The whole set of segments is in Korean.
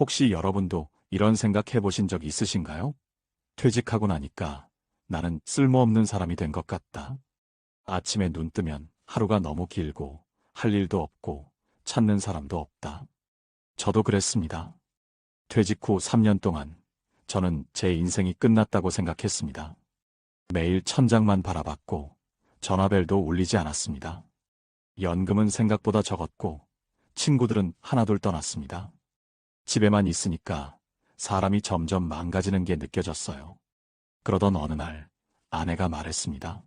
혹시 여러분도 이런 생각 해보신 적 있으신가요? 퇴직하고 나니까 나는 쓸모없는 사람이 된 것 같다. 아침에 눈 뜨면 하루가 너무 길고 할 일도 없고 찾는 사람도 없다. 저도 그랬습니다. 퇴직 후 3년 동안 저는 제 인생이 끝났다고 생각했습니다. 매일 천장만 바라봤고 전화벨도 울리지 않았습니다. 연금은 생각보다 적었고 친구들은 하나둘 떠났습니다. 집에만 있으니까 사람이 점점 망가지는 게 느껴졌어요. 그러던 어느 날 아내가 말했습니다.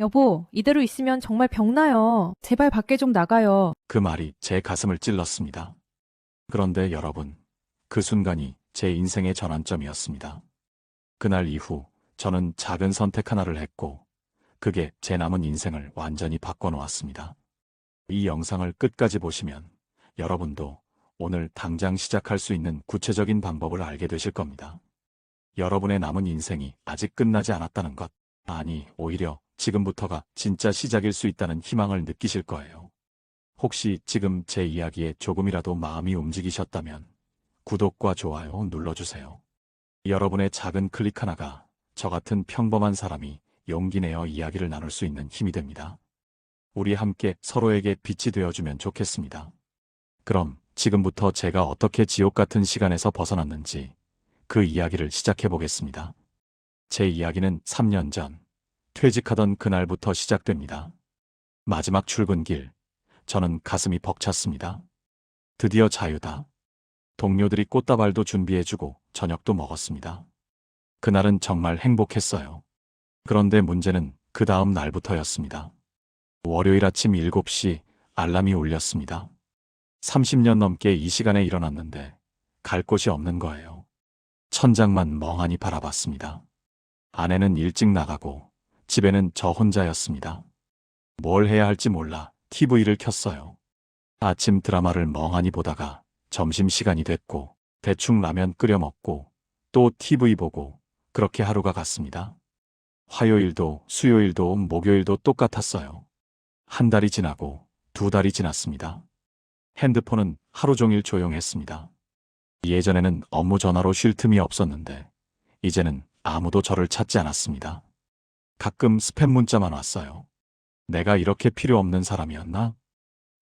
여보, 이대로 있으면 정말 병나요. 제발 밖에 좀 나가요. 그 말이 제 가슴을 찔렀습니다. 그런데 여러분, 그 순간이 제 인생의 전환점이었습니다. 그날 이후 저는 작은 선택 하나를 했고, 그게 제 남은 인생을 완전히 바꿔놓았습니다. 이 영상을 끝까지 보시면 여러분도 오늘 당장 시작할 수 있는 구체적인 방법을 알게 되실 겁니다. 여러분의 남은 인생이 아직 끝나지 않았다는 것, 아니, 오히려 지금부터가 진짜 시작일 수 있다는 희망을 느끼실 거예요. 혹시 지금 제 이야기에 조금이라도 마음이 움직이셨다면 구독과 좋아요 눌러주세요. 여러분의 작은 클릭 하나가 저 같은 평범한 사람이 용기 내어 이야기를 나눌 수 있는 힘이 됩니다. 우리 함께 서로에게 빛이 되어주면 좋겠습니다. 그럼 지금부터 제가 어떻게 지옥 같은 시간에서 벗어났는지 그 이야기를 시작해 보겠습니다. 제 이야기는 3년 전 퇴직하던 그날부터 시작됩니다. 마지막 출근길, 저는 가슴이 벅찼습니다. 드디어 자유다. 동료들이 꽃다발도 준비해주고 저녁도 먹었습니다. 그날은 정말 행복했어요. 그런데 문제는 그 다음 날부터였습니다. 월요일 아침 7시 알람이 울렸습니다. 30년 넘게 이 시간에 일어났는데 갈 곳이 없는 거예요. 천장만 멍하니 바라봤습니다. 아내는 일찍 나가고 집에는 저 혼자였습니다. 뭘 해야 할지 몰라 TV를 켰어요. 아침 드라마를 멍하니 보다가 점심시간이 됐고 대충 라면 끓여 먹고 또 TV 보고 그렇게 하루가 갔습니다. 화요일도 수요일도 목요일도 똑같았어요. 한 달이 지나고 두 달이 지났습니다. 핸드폰은 하루 종일 조용했습니다. 예전에는 업무 전화로 쉴 틈이 없었는데 이제는 아무도 저를 찾지 않았습니다. 가끔 스팸 문자만 왔어요. 내가 이렇게 필요 없는 사람이었나?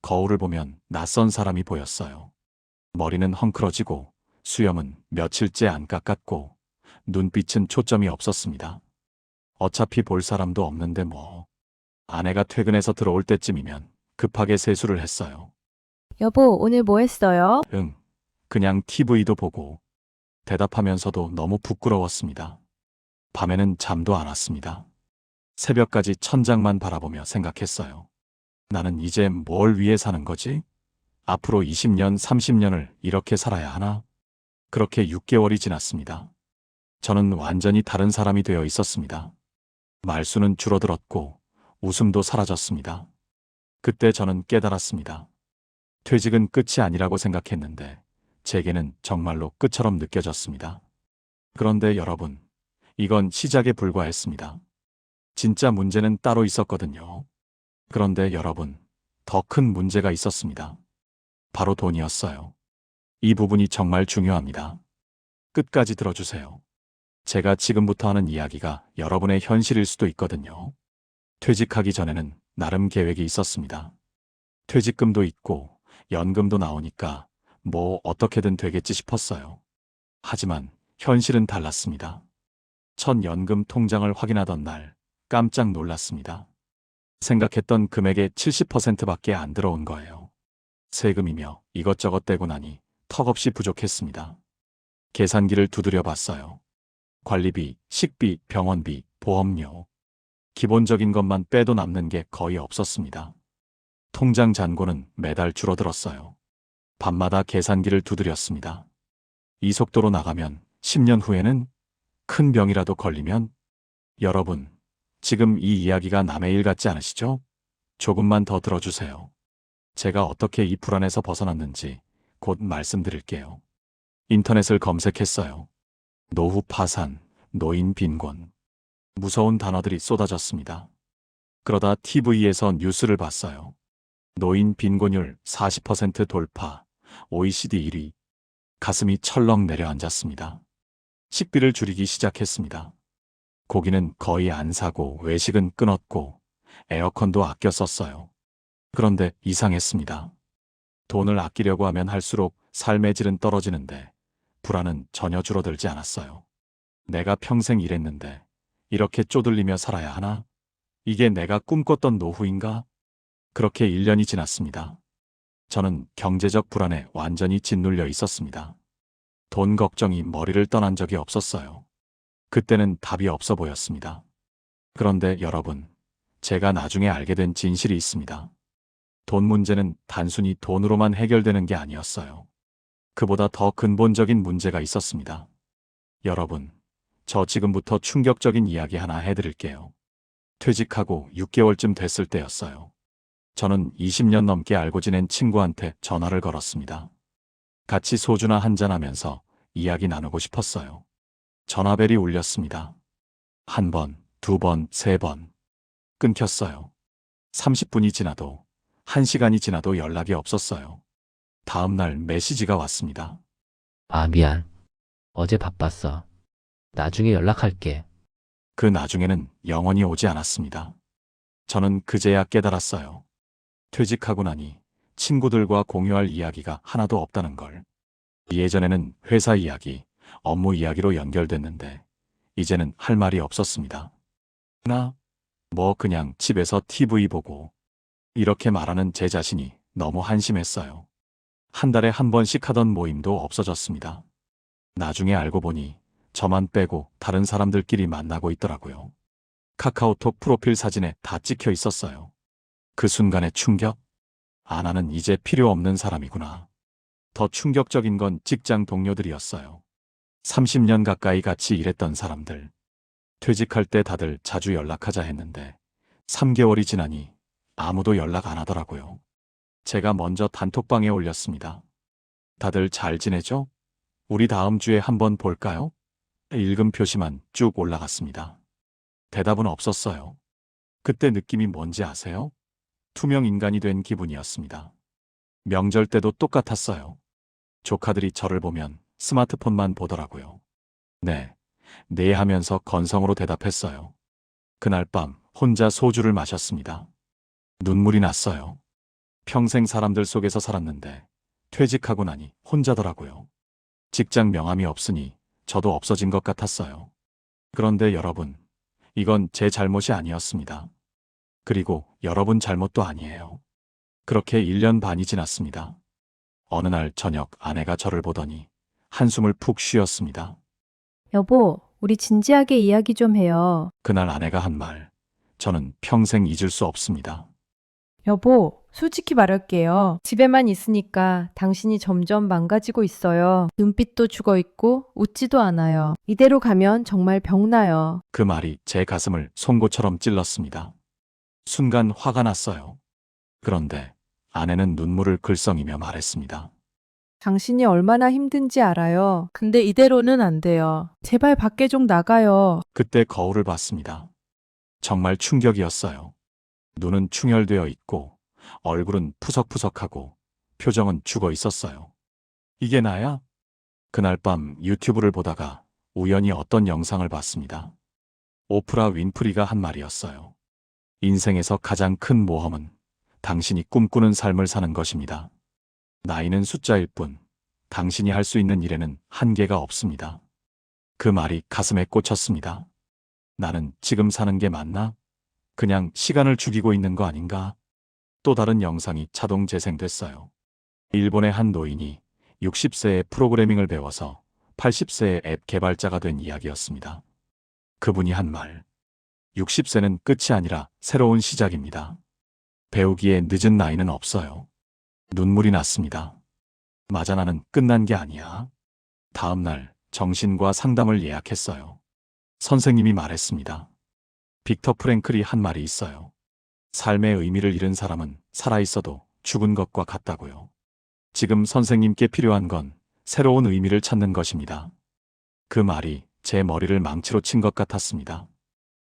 거울을 보면 낯선 사람이 보였어요. 머리는 헝클어지고 수염은 며칠째 안 깎았고 눈빛은 초점이 없었습니다. 어차피 볼 사람도 없는데 뭐. 아내가 퇴근해서 들어올 때쯤이면 급하게 세수를 했어요. 여보, 오늘 뭐 했어요? 응, 그냥 TV도 보고 대답하면서도 너무 부끄러웠습니다. 밤에는 잠도 안 왔습니다. 새벽까지 천장만 바라보며 생각했어요. 나는 이제 뭘 위해 사는 거지? 앞으로 20년, 30년을 이렇게 살아야 하나? 그렇게 6개월이 지났습니다. 저는 완전히 다른 사람이 되어 있었습니다. 말수는 줄어들었고 웃음도 사라졌습니다. 그때 저는 깨달았습니다. 퇴직은 끝이 아니라고 생각했는데 제게는 정말로 끝처럼 느껴졌습니다. 그런데 여러분, 이건 시작에 불과했습니다. 진짜 문제는 따로 있었거든요. 그런데 여러분, 더 큰 문제가 있었습니다. 바로 돈이었어요. 이 부분이 정말 중요합니다. 끝까지 들어주세요. 제가 지금부터 하는 이야기가 여러분의 현실일 수도 있거든요. 퇴직하기 전에는 나름 계획이 있었습니다. 퇴직금도 있고 연금도 나오니까 뭐 어떻게든 되겠지 싶었어요. 하지만 현실은 달랐습니다. 첫 연금 통장을 확인하던 날 깜짝 놀랐습니다. 생각했던 금액의 70%밖에 안 들어온 거예요. 세금이며 이것저것 떼고 나니 턱없이 부족했습니다. 계산기를 두드려 봤어요. 관리비, 식비, 병원비, 보험료. 기본적인 것만 빼도 남는 게 거의 없었습니다. 통장 잔고는 매달 줄어들었어요. 밤마다 계산기를 두드렸습니다. 이 속도로 나가면 10년 후에는 큰 병이라도 걸리면 여러분, 지금 이 이야기가 남의 일 같지 않으시죠? 조금만 더 들어주세요. 제가 어떻게 이 불안에서 벗어났는지 곧 말씀드릴게요. 인터넷을 검색했어요. 노후 파산, 노인 빈곤. 무서운 단어들이 쏟아졌습니다. 그러다 TV에서 뉴스를 봤어요. 노인 빈곤율 40% 돌파, OECD 1위. 가슴이 철렁 내려앉았습니다. 식비를 줄이기 시작했습니다. 고기는 거의 안 사고 외식은 끊었고 에어컨도 아껴 썼어요. 그런데 이상했습니다. 돈을 아끼려고 하면 할수록 삶의 질은 떨어지는데 불안은 전혀 줄어들지 않았어요. 내가 평생 일했는데 이렇게 쪼들리며 살아야 하나? 이게 내가 꿈꿨던 노후인가? 그렇게 1년이 지났습니다. 저는 경제적 불안에 완전히 짓눌려 있었습니다. 돈 걱정이 머리를 떠난 적이 없었어요. 그때는 답이 없어 보였습니다. 그런데 여러분, 제가 나중에 알게 된 진실이 있습니다. 돈 문제는 단순히 돈으로만 해결되는 게 아니었어요. 그보다 더 근본적인 문제가 있었습니다. 여러분, 저 지금부터 충격적인 이야기 하나 해드릴게요. 퇴직하고 6개월쯤 됐을 때였어요. 저는 20년 넘게 알고 지낸 친구한테 전화를 걸었습니다. 같이 소주나 한잔하면서 이야기 나누고 싶었어요. 전화벨이 울렸습니다. 한 번, 두 번, 세 번. 끊겼어요. 30분이 지나도, 1시간이 지나도 연락이 없었어요. 다음날 메시지가 왔습니다. 아, 미안. 어제 바빴어. 나중에 연락할게. 그 나중에는 영원히 오지 않았습니다. 저는 그제야 깨달았어요. 퇴직하고 나니 친구들과 공유할 이야기가 하나도 없다는 걸. 예전에는 회사 이야기, 업무 이야기로 연결됐는데, 이제는 할 말이 없었습니다. 나? 뭐 그냥 집에서 TV 보고. 이렇게 말하는 제 자신이 너무 한심했어요. 한 달에 한 번씩 하던 모임도 없어졌습니다. 나중에 알고 보니 저만 빼고 다른 사람들끼리 만나고 있더라고요. 카카오톡 프로필 사진에 다 찍혀 있었어요. 그 순간의 충격? 아, 나는 이제 필요 없는 사람이구나. 더 충격적인 건 직장 동료들이었어요. 30년 가까이 같이 일했던 사람들. 퇴직할 때 다들 자주 연락하자 했는데 3개월이 지나니 아무도 연락 안 하더라고요. 제가 먼저 단톡방에 올렸습니다. 다들 잘 지내죠? 우리 다음 주에 한번 볼까요? 읽음 표시만 쭉 올라갔습니다. 대답은 없었어요. 그때 느낌이 뭔지 아세요? 투명 인간이 된 기분이었습니다. 명절 때도 똑같았어요. 조카들이 저를 보면 스마트폰만 보더라고요. 네, 네 하면서 건성으로 대답했어요. 그날 밤 혼자 소주를 마셨습니다. 눈물이 났어요. 평생 사람들 속에서 살았는데 퇴직하고 나니 혼자더라고요. 직장 명함이 없으니 저도 없어진 것 같았어요. 그런데 여러분, 이건 제 잘못이 아니었습니다. 그리고 여러분 잘못도 아니에요. 그렇게 1년 반이 지났습니다. 어느 날 저녁 아내가 저를 보더니 한숨을 푹 쉬었습니다. 여보, 우리 진지하게 이야기 좀 해요. 그날 아내가 한 말, 저는 평생 잊을 수 없습니다. 여보, 솔직히 말할게요. 집에만 있으니까 당신이 점점 망가지고 있어요. 눈빛도 죽어 있고 웃지도 않아요. 이대로 가면 정말 병나요. 그 말이 제 가슴을 송곳처럼 찔렀습니다. 순간 화가 났어요. 그런데 아내는 눈물을 글썽이며 말했습니다. 당신이 얼마나 힘든지 알아요. 근데 이대로는 안 돼요. 제발 밖에 좀 나가요. 그때 거울을 봤습니다. 정말 충격이었어요. 눈은 충혈되어 있고 얼굴은 푸석푸석하고 표정은 죽어 있었어요. 이게 나야? 그날 밤 유튜브를 보다가 우연히 어떤 영상을 봤습니다. 오프라 윈프리가 한 말이었어요. 인생에서 가장 큰 모험은 당신이 꿈꾸는 삶을 사는 것입니다. 나이는 숫자일 뿐 당신이 할 수 있는 일에는 한계가 없습니다. 그 말이 가슴에 꽂혔습니다. 나는 지금 사는 게 맞나? 그냥 시간을 죽이고 있는 거 아닌가? 또 다른 영상이 자동 재생됐어요. 일본의 한 노인이 60세에 프로그래밍을 배워서 80세의 앱 개발자가 된 이야기였습니다. 그분이 한 말. 60세는 끝이 아니라 새로운 시작입니다. 배우기에 늦은 나이는 없어요. 눈물이 났습니다. 맞아 나는 끝난 게 아니야. 다음 날 정신과 상담을 예약했어요. 선생님이 말했습니다. 빅터 프랭클이 한 말이 있어요. 삶의 의미를 잃은 사람은 살아있어도 죽은 것과 같다고요. 지금 선생님께 필요한 건 새로운 의미를 찾는 것입니다. 그 말이 제 머리를 망치로 친 것 같았습니다.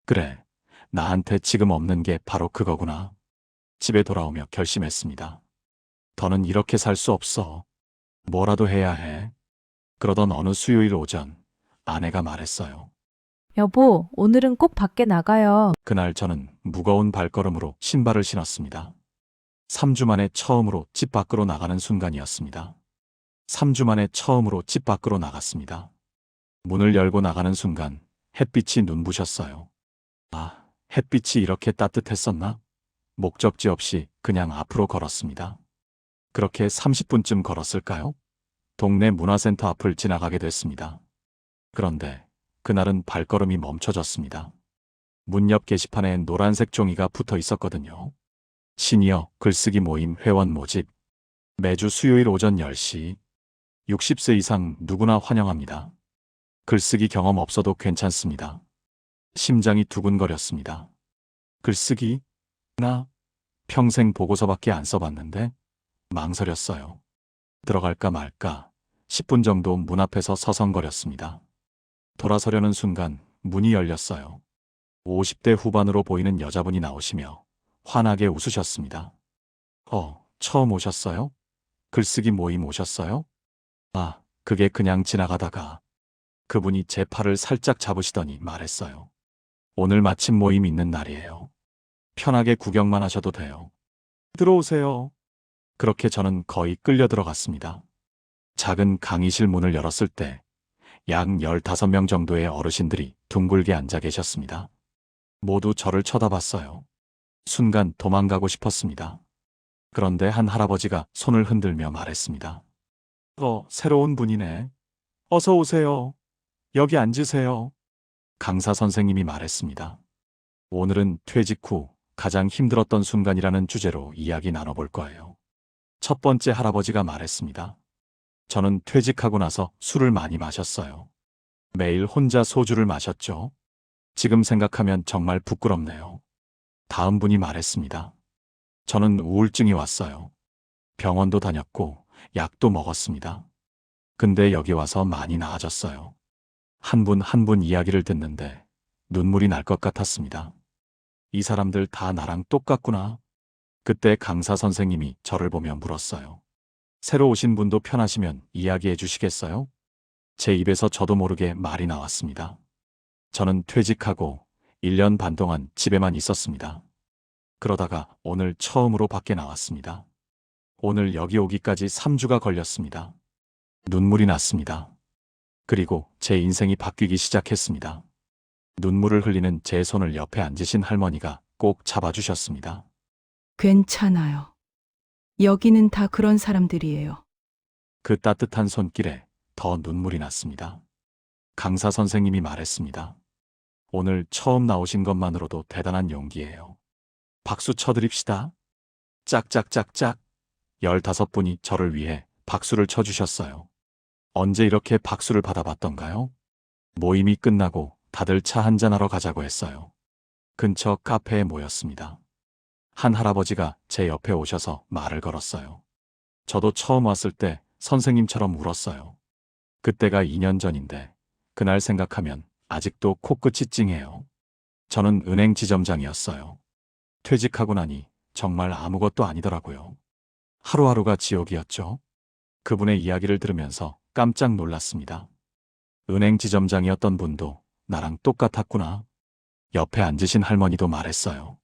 그래, 나한테 지금 없는 게 바로 그거구나. 집에 돌아오며 결심했습니다. 더는 이렇게 살 수 없어. 뭐라도 해야 해. 그러던 어느 수요일 오전 아내가 말했어요. 여보, 오늘은 꼭 밖에 나가요. 그날 저는 무거운 발걸음으로 신발을 신었습니다. 3주 만에 처음으로 집 밖으로 나가는 순간이었습니다. 3주 만에 처음으로 집 밖으로 나갔습니다. 문을 열고 나가는 순간 햇빛이 눈부셨어요. 아, 햇빛이 이렇게 따뜻했었나? 목적지 없이 그냥 앞으로 걸었습니다. 그렇게 30분쯤 걸었을까요? 동네 문화센터 앞을 지나가게 됐습니다. 그런데 그날은 발걸음이 멈춰졌습니다. 문 옆 게시판에 노란색 종이가 붙어 있었거든요. 시니어 글쓰기 모임 회원 모집. 매주 수요일 오전 10시. 60세 이상 누구나 환영합니다. 글쓰기 경험 없어도 괜찮습니다. 심장이 두근거렸습니다. 글쓰기? 나 평생 보고서밖에 안 써봤는데 망설였어요. 들어갈까 말까 10분 정도 문 앞에서 서성거렸습니다. 돌아서려는 순간 문이 열렸어요. 50대 후반으로 보이는 여자분이 나오시며 환하게 웃으셨습니다. 어, 처음 오셨어요? 글쓰기 모임 오셨어요? 아, 그게 그냥 지나가다가 그분이 제 팔을 살짝 잡으시더니 말했어요. 오늘 마침 모임 있는 날이에요. 편하게 구경만 하셔도 돼요. 들어오세요. 그렇게 저는 거의 끌려 들어갔습니다. 작은 강의실 문을 열었을 때 약 15명 정도의 어르신들이 둥글게 앉아 계셨습니다. 모두 저를 쳐다봤어요. 순간 도망가고 싶었습니다. 그런데 한 할아버지가 손을 흔들며 말했습니다. 어, 새로운 분이네. 어서 오세요. 여기 앉으세요. 강사 선생님이 말했습니다. 오늘은 퇴직 후 가장 힘들었던 순간이라는 주제로 이야기 나눠볼 거예요. 첫 번째 할아버지가 말했습니다. 저는 퇴직하고 나서 술을 많이 마셨어요. 매일 혼자 소주를 마셨죠. 지금 생각하면 정말 부끄럽네요. 다음 분이 말했습니다. 저는 우울증이 왔어요. 병원도 다녔고 약도 먹었습니다. 근데 여기 와서 많이 나아졌어요. 한분 한분 이야기를 듣는데 눈물이 날 것 같았습니다. 이 사람들 다 나랑 똑같구나. 그때 강사 선생님이 저를 보며 물었어요. 새로 오신 분도 편하시면 이야기해 주시겠어요? 제 입에서 저도 모르게 말이 나왔습니다. 저는 퇴직하고 1년 반 동안 집에만 있었습니다. 그러다가 오늘 처음으로 밖에 나왔습니다. 오늘 여기 오기까지 3주가 걸렸습니다. 눈물이 났습니다. 그리고 제 인생이 바뀌기 시작했습니다. 눈물을 흘리는 제 손을 옆에 앉으신 할머니가 꼭 잡아주셨습니다. 괜찮아요. 여기는 다 그런 사람들이에요. 그 따뜻한 손길에 더 눈물이 났습니다. 강사 선생님이 말했습니다. 오늘 처음 나오신 것만으로도 대단한 용기예요. 박수 쳐드립시다. 짝짝짝짝. 15분이 저를 위해 박수를 쳐주셨어요. 언제 이렇게 박수를 받아봤던가요? 모임이 끝나고 다들 차 한잔하러 가자고 했어요. 근처 카페에 모였습니다. 한 할아버지가 제 옆에 오셔서 말을 걸었어요. 저도 처음 왔을 때 선생님처럼 울었어요. 그때가 2년 전인데 그날 생각하면 아직도 코끝이 찡해요. 저는 은행 지점장이었어요. 퇴직하고 나니 정말 아무것도 아니더라고요. 하루하루가 지옥이었죠. 그분의 이야기를 들으면서 깜짝 놀랐습니다. 은행 지점장이었던 분도 나랑 똑같았구나. 옆에 앉으신 할머니도 말했어요.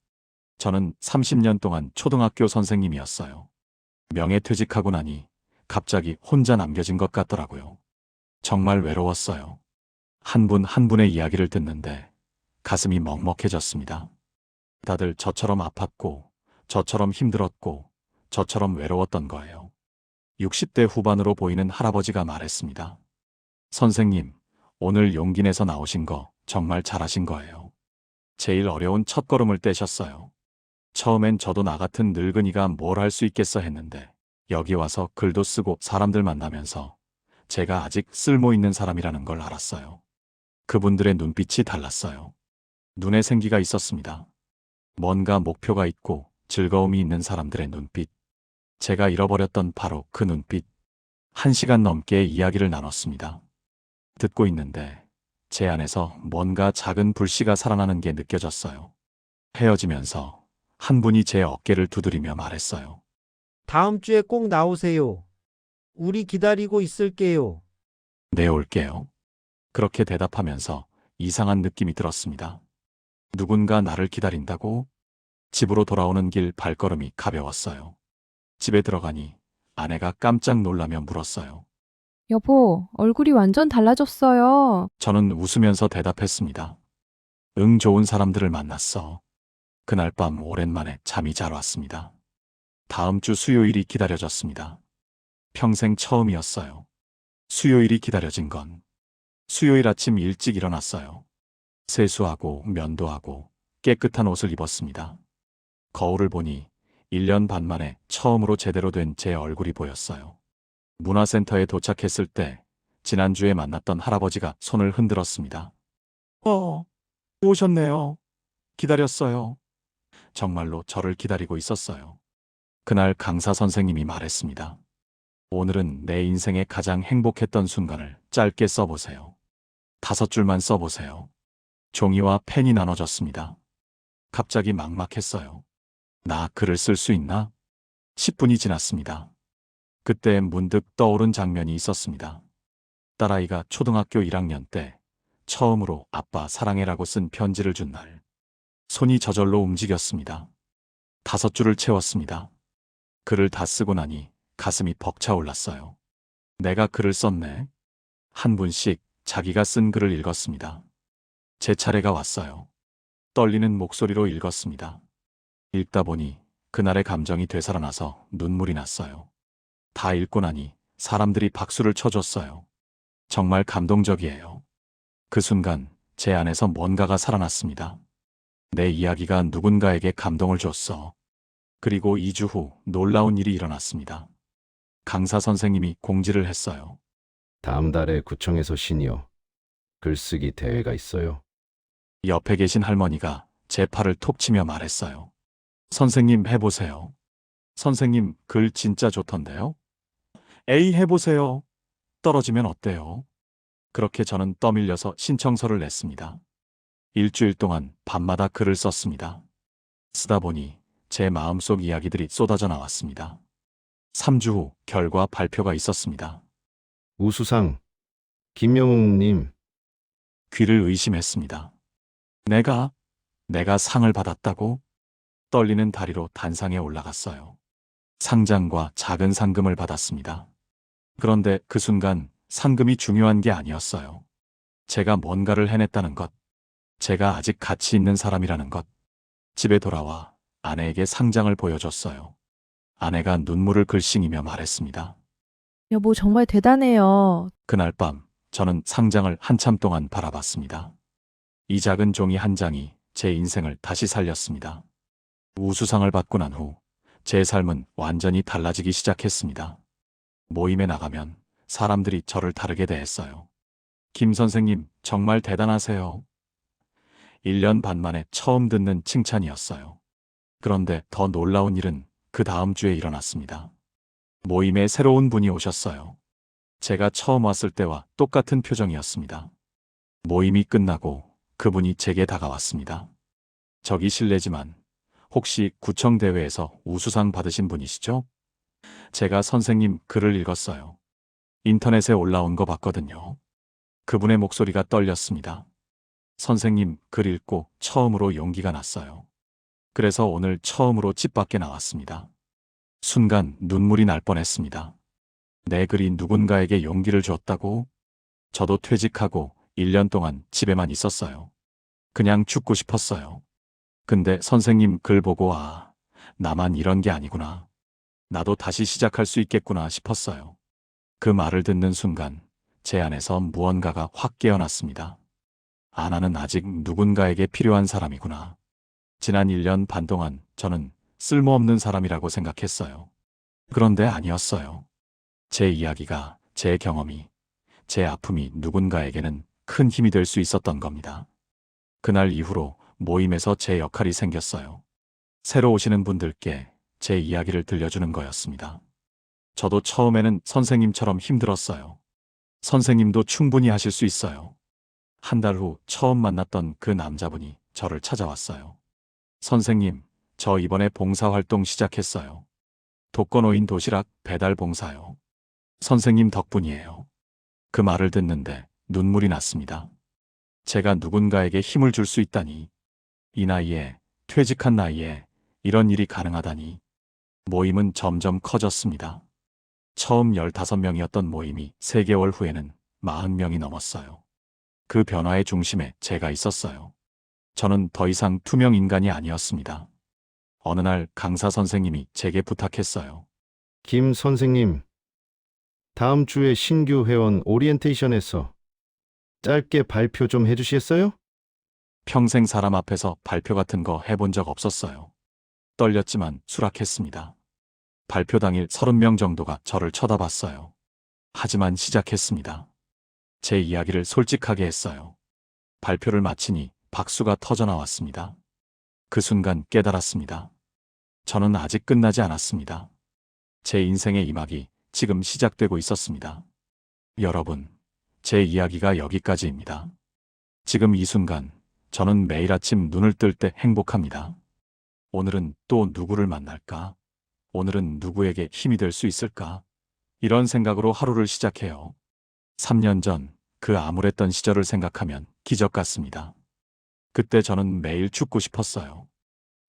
저는 30년 동안 초등학교 선생님이었어요. 명예퇴직하고 나니 갑자기 혼자 남겨진 것 같더라고요. 정말 외로웠어요. 한 분한 분의 이야기를 듣는데 가슴이 먹먹해졌습니다. 다들 저처럼 아팠고, 저처럼 힘들었고, 저처럼 외로웠던 거예요. 60대 후반으로 보이는 할아버지가 말했습니다. 선생님, 오늘 용기 내서 나오신 거 정말 잘하신 거예요. 제일 어려운 첫걸음을 떼셨어요. 처음엔 저도 나 같은 늙은이가 뭘 할 수 있겠어 했는데 여기 와서 글도 쓰고 사람들 만나면서 제가 아직 쓸모 있는 사람이라는 걸 알았어요. 그분들의 눈빛이 달랐어요. 눈에 생기가 있었습니다. 뭔가 목표가 있고 즐거움이 있는 사람들의 눈빛. 제가 잃어버렸던 바로 그 눈빛. 한 시간 넘게 이야기를 나눴습니다. 듣고 있는데 제 안에서 뭔가 작은 불씨가 살아나는 게 느껴졌어요. 헤어지면서 한 분이 제 어깨를 두드리며 말했어요. 다음 주에 꼭 나오세요. 우리 기다리고 있을게요. 네, 올게요. 그렇게 대답하면서 이상한 느낌이 들었습니다. 누군가 나를 기다린다고? 집으로 돌아오는 길 발걸음이 가벼웠어요. 집에 들어가니 아내가 깜짝 놀라며 물었어요. 여보, 얼굴이 완전 달라졌어요. 저는 웃으면서 대답했습니다. 응 좋은 사람들을 만났어. 그날 밤 오랜만에 잠이 잘 왔습니다. 다음 주 수요일이 기다려졌습니다. 평생 처음이었어요. 수요일이 기다려진 건 수요일 아침 일찍 일어났어요. 세수하고 면도 하고 깨끗한 옷을 입었습니다. 거울을 보니 1년 반 만에 처음으로 제대로 된 제 얼굴이 보였어요. 문화센터에 도착했을 때 지난주에 만났던 할아버지가 손을 흔들었습니다. 어, 오셨네요. 기다렸어요. 정말로 저를 기다리고 있었어요. 그날 강사 선생님이 말했습니다. 오늘은 내 인생에 가장 행복했던 순간을 짧게 써보세요. 다섯 줄만 써보세요. 종이와 펜이 나눠졌습니다. 갑자기 막막했어요. 나 글을 쓸 수 있나? 10분이 지났습니다. 그때 문득 떠오른 장면이 있었습니다. 딸아이가 초등학교 1학년 때 처음으로 아빠 사랑해라고 쓴 편지를 준 날. 손이 저절로 움직였습니다. 다섯 줄을 채웠습니다. 글을 다 쓰고 나니 가슴이 벅차올랐어요. 내가 글을 썼네. 한 분씩 자기가 쓴 글을 읽었습니다. 제 차례가 왔어요. 떨리는 목소리로 읽었습니다. 읽다 보니 그날의 감정이 되살아나서 눈물이 났어요. 다 읽고 나니 사람들이 박수를 쳐줬어요. 정말 감동적이에요. 그 순간 제 안에서 뭔가가 살아났습니다. 내 이야기가 누군가에게 감동을 줬어. 그리고 2주 후 놀라운 일이 일어났습니다. 강사 선생님이 공지를 했어요. 다음 달에 구청에서 시니어 글쓰기 대회가 있어요. 옆에 계신 할머니가 제 팔을 톡 치며 말했어요. 선생님 해보세요. 선생님 글 진짜 좋던데요? 에이 해보세요. 떨어지면 어때요? 그렇게 저는 떠밀려서 신청서를 냈습니다. 일주일 동안 밤마다 글을 썼습니다. 쓰다 보니 제 마음속 이야기들이 쏟아져 나왔습니다. 3주 후 결과 발표가 있었습니다. 우수상 김영웅님 귀를 의심했습니다. 내가, 내가 상을 받았다고? 떨리는 다리로 단상에 올라갔어요. 상장과 작은 상금을 받았습니다. 그런데 그 순간 상금이 중요한 게 아니었어요. 제가 뭔가를 해냈다는 것, 제가 아직 가치 있는 사람이라는 것. 집에 돌아와 아내에게 상장을 보여줬어요. 아내가 눈물을 글썽이며 말했습니다. 여보, 정말 대단해요. 그날 밤 저는 상장을 한참 동안 바라봤습니다. 이 작은 종이 한 장이 제 인생을 다시 살렸습니다. 우수상을 받고 난 후 제 삶은 완전히 달라지기 시작했습니다. 모임에 나가면 사람들이 저를 다르게 대했어요. 김 선생님, 정말 대단하세요. 1년 반 만에 처음 듣는 칭찬이었어요. 그런데 더 놀라운 일은 그 다음 주에 일어났습니다. 모임에 새로운 분이 오셨어요. 제가 처음 왔을 때와 똑같은 표정이었습니다. 모임이 끝나고 그분이 제게 다가왔습니다. 저기 실례지만 혹시 구청 대회에서 우수상 받으신 분이시죠? 제가 선생님 글을 읽었어요. 인터넷에 올라온 거 봤거든요. 그분의 목소리가 떨렸습니다. 선생님 글 읽고 처음으로 용기가 났어요. 그래서 오늘 처음으로 집 밖에 나왔습니다. 순간 눈물이 날 뻔했습니다. 내 글이 누군가에게 용기를 줬다고? 저도 퇴직하고 1년 동안 집에만 있었어요. 그냥 죽고 싶었어요. 근데 선생님 글 보고 아, 나만 이런 게 아니구나. 나도 다시 시작할 수 있겠구나 싶었어요. 그 말을 듣는 순간 제 안에서 무언가가 확 깨어났습니다. 아, 나는 아직 누군가에게 필요한 사람이구나. 지난 1년 반 동안 저는 쓸모없는 사람이라고 생각했어요. 그런데 아니었어요. 제 이야기가, 제 경험이, 제 아픔이 누군가에게는 큰 힘이 될 수 있었던 겁니다. 그날 이후로 모임에서 제 역할이 생겼어요. 새로 오시는 분들께 제 이야기를 들려주는 거였습니다. 저도 처음에는 선생님처럼 힘들었어요. 선생님도 충분히 하실 수 있어요. 한 달 후 처음 만났던 그 남자분이 저를 찾아왔어요. 선생님, 저 이번에 봉사활동 시작했어요. 독거노인 도시락 배달 봉사요. 선생님 덕분이에요. 그 말을 듣는데 눈물이 났습니다. 제가 누군가에게 힘을 줄 수 있다니. 이 나이에, 퇴직한 나이에 이런 일이 가능하다니. 모임은 점점 커졌습니다. 처음 15명이었던 모임이 3개월 후에는 40명이 넘었어요. 그 변화의 중심에 제가 있었어요. 저는 더 이상 투명 인간이 아니었습니다. 어느 날 강사 선생님이 제게 부탁했어요. 김 선생님, 다음 주에 신규 회원 오리엔테이션에서 짧게 발표 좀 해주시겠어요? 평생 사람 앞에서 발표 같은 거 해본 적 없었어요. 떨렸지만 수락했습니다. 발표 당일 30명 정도가 저를 쳐다봤어요. 하지만 시작했습니다. 제 이야기를 솔직하게 했어요. 발표를 마치니 박수가 터져 나왔습니다. 그 순간 깨달았습니다. 저는 아직 끝나지 않았습니다. 제 인생의 이막이 지금 시작되고 있었습니다. 여러분, 제 이야기가 여기까지입니다. 지금 이 순간, 저는 매일 아침 눈을 뜰 때 행복합니다. 오늘은 또 누구를 만날까? 오늘은 누구에게 힘이 될 수 있을까? 이런 생각으로 하루를 시작해요. 3년 전 그 암울했던 시절을 생각하면 기적 같습니다. 그때 저는 매일 죽고 싶었어요.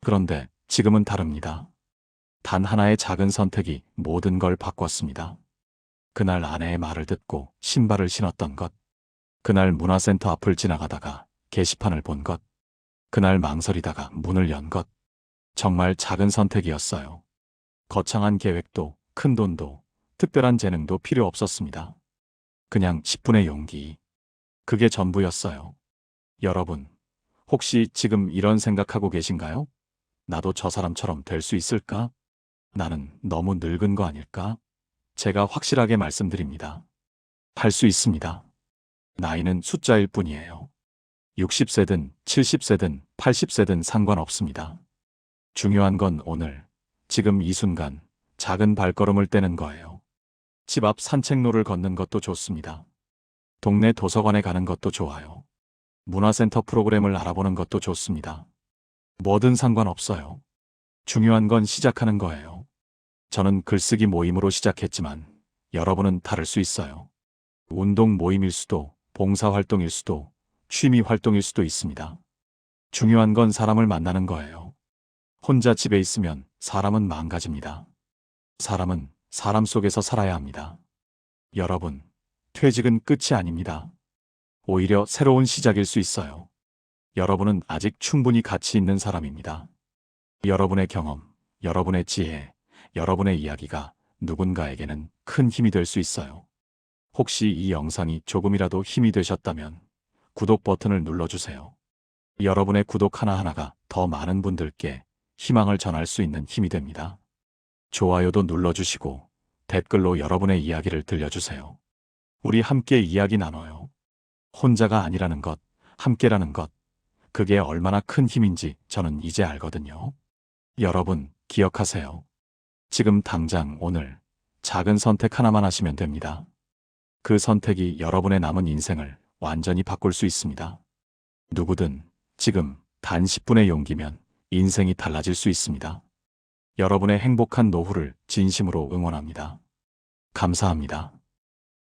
그런데 지금은 다릅니다. 단 하나의 작은 선택이 모든 걸 바꿨습니다. 그날 아내의 말을 듣고 신발을 신었던 것. 그날 문화센터 앞을 지나가다가 게시판을 본 것. 그날 망설이다가 문을 연 것. 정말 작은 선택이었어요. 거창한 계획도, 큰 돈도, 특별한 재능도 필요 없었습니다. 그냥 10분의 용기. 그게 전부였어요. 여러분, 혹시 지금 이런 생각하고 계신가요? 나도 저 사람처럼 될 수 있을까? 나는 너무 늙은 거 아닐까? 제가 확실하게 말씀드립니다. 할 수 있습니다. 나이는 숫자일 뿐이에요. 60세든 70세든 80세든 상관없습니다. 중요한 건 오늘, 지금 이 순간, 작은 발걸음을 떼는 거예요. 집 앞 산책로를 걷는 것도 좋습니다. 동네 도서관에 가는 것도 좋아요. 문화센터 프로그램을 알아보는 것도 좋습니다. 뭐든 상관없어요. 중요한 건 시작하는 거예요. 저는 글쓰기 모임으로 시작했지만 여러분은 다를 수 있어요. 운동 모임일 수도, 봉사활동일 수도, 취미 활동일 수도 있습니다. 중요한 건 사람을 만나는 거예요. 혼자 집에 있으면 사람은 망가집니다. 사람은 사람 속에서 살아야 합니다. 여러분, 퇴직은 끝이 아닙니다. 오히려 새로운 시작일 수 있어요. 여러분은 아직 충분히 가치 있는 사람입니다. 여러분의 경험, 여러분의 지혜, 여러분의 이야기가 누군가에게는 큰 힘이 될 수 있어요. 혹시 이 영상이 조금이라도 힘이 되셨다면 구독 버튼을 눌러주세요. 여러분의 구독 하나하나가 더 많은 분들께 희망을 전할 수 있는 힘이 됩니다. 좋아요도 눌러주시고 댓글로 여러분의 이야기를 들려주세요. 우리 함께 이야기 나눠요. 혼자가 아니라는 것, 함께라는 것, 그게 얼마나 큰 힘인지 저는 이제 알거든요. 여러분, 기억하세요. 지금 당장 오늘 작은 선택 하나만 하시면 됩니다. 그 선택이 여러분의 남은 인생을 완전히 바꿀 수 있습니다. 누구든 지금 단 10분의 용기면 인생이 달라질 수 있습니다. 여러분의 행복한 노후를 진심으로 응원합니다. 감사합니다.